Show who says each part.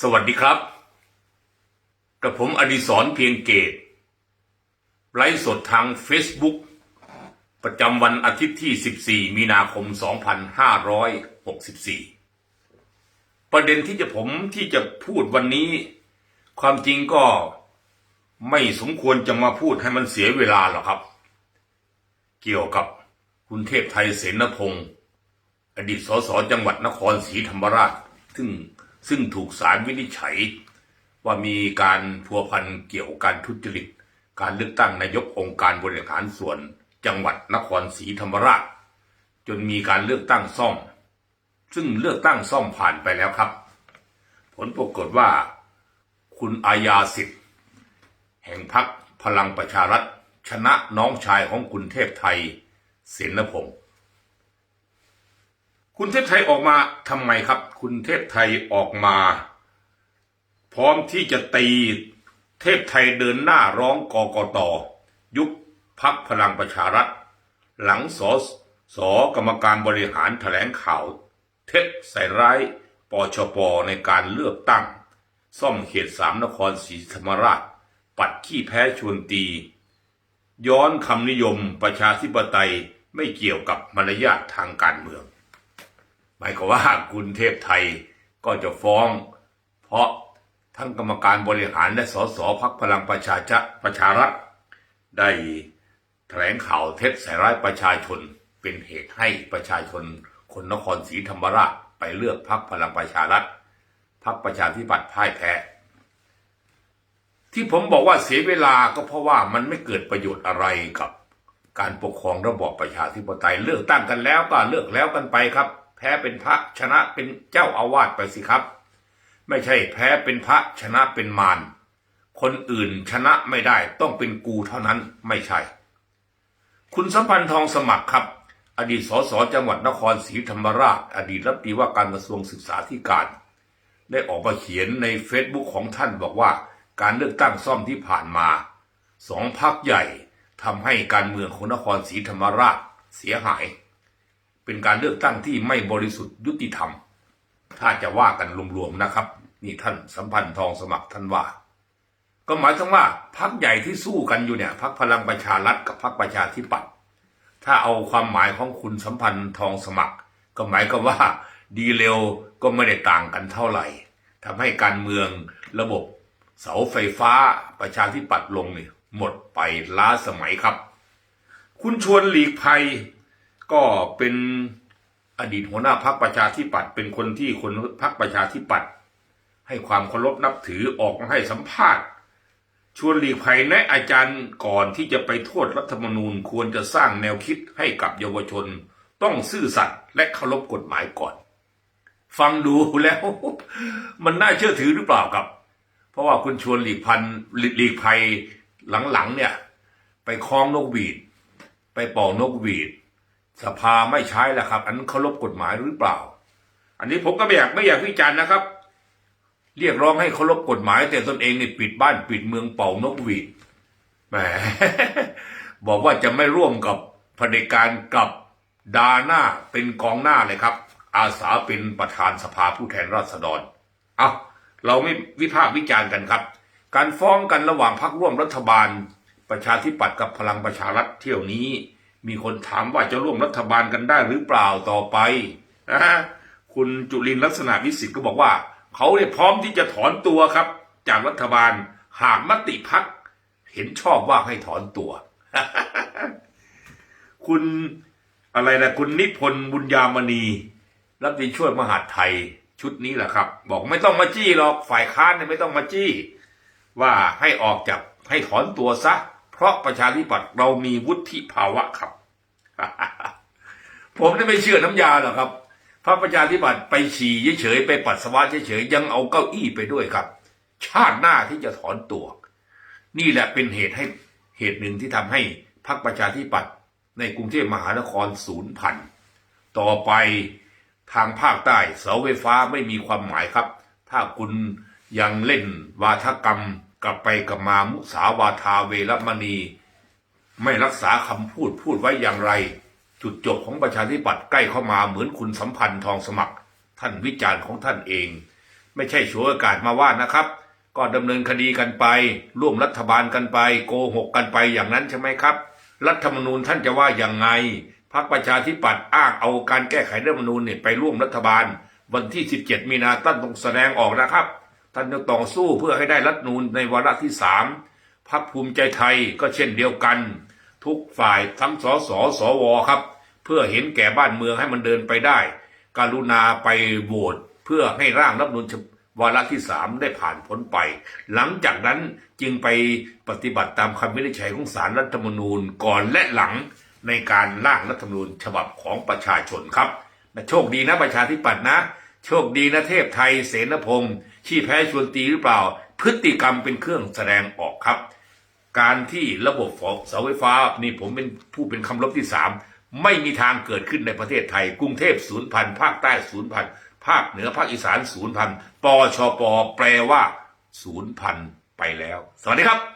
Speaker 1: สวัสดีครับกับผมอดิศรเพียงเกต ไลฟ์สดทาง Facebook ประจำวันอาทิตย์ที่ 14 มีนาคม 2564 ประเด็นที่จะผมที่จะพูดวันนี้ ความจริงก็ไม่สมควรจะมาพูดให้มันเสียเวลาหรอกครับ เกี่ยวกับคุณเทพไทยเสนพงศ์อดีตสสจังหวัดนครศรีธรรมราช ซึ่ง ซึ่งถูกศาลวินิจฉัย ว่ามีการพัวพันเกี่ยวกับการทุจริต การเลือกตั้งนายกองค์การบริหารส่วน จังหวัดนครศรีธรรมราช จนมีการเลือกตั้งซ่อม ซึ่งเลือกตั้งซ่อมผ่านไปแล้วครับ ผลปรากฏว่า คุณอาญาสิทธิ์ แห่งพรรคพลังประชารัฐชนะน้องชายของคุณเทพไทยเสนพงศ์ คุณเทพไทยออกมาทำไมครับ คุณเทพไทยออกมา พร้อมที่จะตีเทพไทยเดินหน้าร้องกกตยุบพักพลังประชารัฐ หลังสสกรรมการบริหารแถลงข่าว เท็จใส่ร้ายปชปในการเลือกตั้ง ซ่อมเขตสามนครศรีธรรมราช ปัดขี้แพ้ชวนตี ย้อนคำนิยมประชาธิปไตยไม่เกี่ยวกับมารยาททางการเมือง มายความว่าคุณเทพไทยก็จะฟ้อง เพราะทั้งกรรมการบริหารและสสพักพลังประชาชะประชารัฐได้แถลงข่าวเท็จใส่ร้ายประชาชนเป็นเหตุให้ประชาชนคนนครศรีธรรมราชไปเลือกพักพลังประชารัฐพักประชาธิปัตย์พ่ายแพ้ ที่ผมบอกว่าเสียเวลาก็เพราะว่ามันไม่เกิดประโยชน์อะไรกับการปกครองระบอบประชาธิปไตยเลือกตั้งกันแล้วก็เลือกแล้วกันไปครับ แพ้เป็นพระชนะเป็นเจ้าอาวาสไปสิครับ ไม่ใช่แพ้เป็นพระชนะเป็นมารคนอื่นชนะไม่ได้ต้องเป็นกูเท่านั้นไม่ใช่ คุณสัมพันธ์ทองสมัครครับ อดีตสสจังหวัดนครศรีธรรมราช อดีตรัฐมนตรีว่าการกระทรวงศึกษาธิการ ได้ออกมาเขียนในเฟซบุ๊กของท่านบอกว่า การเลือกตั้งซ่อมที่ผ่านมาสองพักใหญ่ทำให้การเมืองของนครศรีธรรมราชเสียหาย เป็นการเลือกตั้งที่ไม่บริสุทธิ์ยุติธรรม ถ้าจะว่ากันรวมๆนะครับ นี่ท่านสัมพันธ์ทองสมัครท่านว่า ก็หมายถึงว่าพักใหญ่ที่สู้กันอยู่เนี่ยพักพลังประชารัฐกับพักประชาธิปัตย์ถ้าเอาความหมายของคุณสัมพันธ์ทองสมัคร ก็หมายก็ว่าดีเร็วก็ไม่ได้ต่างกันเท่าไหร่ทำให้การเมืองระบบเสาไฟฟ้าประชาธิปัตย์ลงเนี่ยหมดไปล้าสมัยครับ คุณชวนหลีกภัย ก็เป็นอดีตหัวหน้าพักประชาธิปัตย์เป็นคนที่คนพักประชาธิปัตย์ให้ความเคารพนับถือออกมาให้สัมภาษณ์ชวนหลีกภัยแนะอาจารย์ก่อนที่จะไปโทษรัฐธรรมนูญควรจะสร้างแนวคิดให้กับเยาวชน ต้องซื่อสัตย์และเคารพกฎหมายก่อน ฟังดูแล้ว มันน่าเชื่อถือหรือเปล่าครับ เพราะว่าคุณชวนหลีกพันหลีกภัยหลังๆเนี่ย ไปคล้องนกหวีด ไปเป่านกหวีด สภาไม่ใช้แล้วครับ อันเคารพกฎหมายหรือเปล่า อันนี้ผมก็ไม่อยากไม่อยากวิจารณ์นะครับ เรียกร้องให้เคารพกฎหมาย แต่ตนเองเนี่ปิดบ้านปิดเมืองเป่านกหวีดแหมบอกว่าจะไม่ร่วมกับเผด็จการกับดาหน้าเป็นกองหน้าเลยครับ อาสาเป็นประธานสภาผู้แทนราษฎรเอาเราไม่วิพากษ์วิจารณ์กันครับ การฟ้องกันระหว่างพรรคร่วมรัฐบาล ประชาธิปัตย์กับพลังประชารัฐเที่ยวนี้ มีคนถามว่าจะร่วมรัฐบาลกันได้หรือเปล่าต่อไปนะฮะคุณจุลินลักษณะวิสิทธ์ก็บอกว่า เขาเนี่ยพร้อมที่จะถอนตัวครับ จากรัฐบาลหากมติพักเห็นชอบว่าให้ถอนตัว คุณอะไรนะคุณนิพนธ์บุญญามณีรัฐมนตรีช่วยมหาดไทยชุดนี้แหละครับ บอกไม่ต้องมาจี้หรอกฝ่ายค้านเนี่ยไม่ต้องมาจี้ ว่าให้ออกจากให้ถอนตัวซะ เพราะประชาธิปัตย์เรามีวุฒิภาวะครับ ผมไม่เชื่อน้ำยาหรอกครับพระประชาธิปัตย์ไปฉี่เฉยๆไปปัสสาวะเฉยๆยังเอาเก้าอี้ไปด้วยครับ ชาติหน้าที่จะถอนตัว นี่แหละเป็นเหตุให้เหตุหนึ่งที่ทำให้พรรคประชาธิปัตย์ในกรุงเทพมหานครศูนย์พันต่อไปทางภาคใต้เสาไฟฟ้าไม่มีความหมายครับ ถ้าคุณยังเล่นวาทกรรม กลับไปกลับมามุสาวาทาเวรมณี ไม่รักษาคำพูดพูดไว้อย่างไร จุดจบของประชาธิปัตย์ใกล้เข้ามาเหมือนคุณสัมพันธ์ทองสมัคร ท่านวิจารณ์ของท่านเอง ไม่ใช่ฉวยโอกาสมาว่านะครับ ก็ดำเนินคดีกันไป ร่วมรัฐบาลกันไป โกหกกันไปอย่างนั้นใช่ไหมครับ รัฐธรรมนูญท่านจะว่าอย่างไงพรรคประชาธิปัตย์อ้างเอาการแก้ไขรัฐธรรมนูญเนี่ยไปร่วมรัฐบาล วันที่ 17 มีนาท่านต้องแสดงออกนะครับ ท่านต้องต่อสู้เพื่อให้ได้รัฐนูญในวาระที่สามพรรคภูมิใจไทยก็เช่นเดียวกัน ทุกฝ่ายทั้งสสสวครับ เพื่อเห็นแก่บ้านเมืองให้มันเดินไปได้การุณาไปโหวตเพื่อให้ร่างรัฐนูญวาระที่สามได้ผ่านพ้นไป หลังจากนั้นจึงไปปฏิบัติตามคำวินิจฉัยของศาลรัฐธรรมนูญก่อนและหลังในการร่างรัฐธรรมนูญฉบับของประชาชนครับโชคดีนะประชาธิปัตย์นะ โชคดีนะเทพไทยเสนพงศ์ชี้แพ้ชวนตีหรือเปล่า พฤติกรรมเป็นเครื่องแสดงออกครับ การที่ระบบเสาไฟฟ้านี่ผมเป็นผู้เป็นคำลบที่สามไม่มีทางเกิดขึ้นในประเทศไทย กรุงเทพศูนย์พันภาคใต้ศูนย์พันภาคเหนือภาคอีสานศูนย์พันปชปแปลว่าศูนย์พันไปแล้ว สวัสดีครับ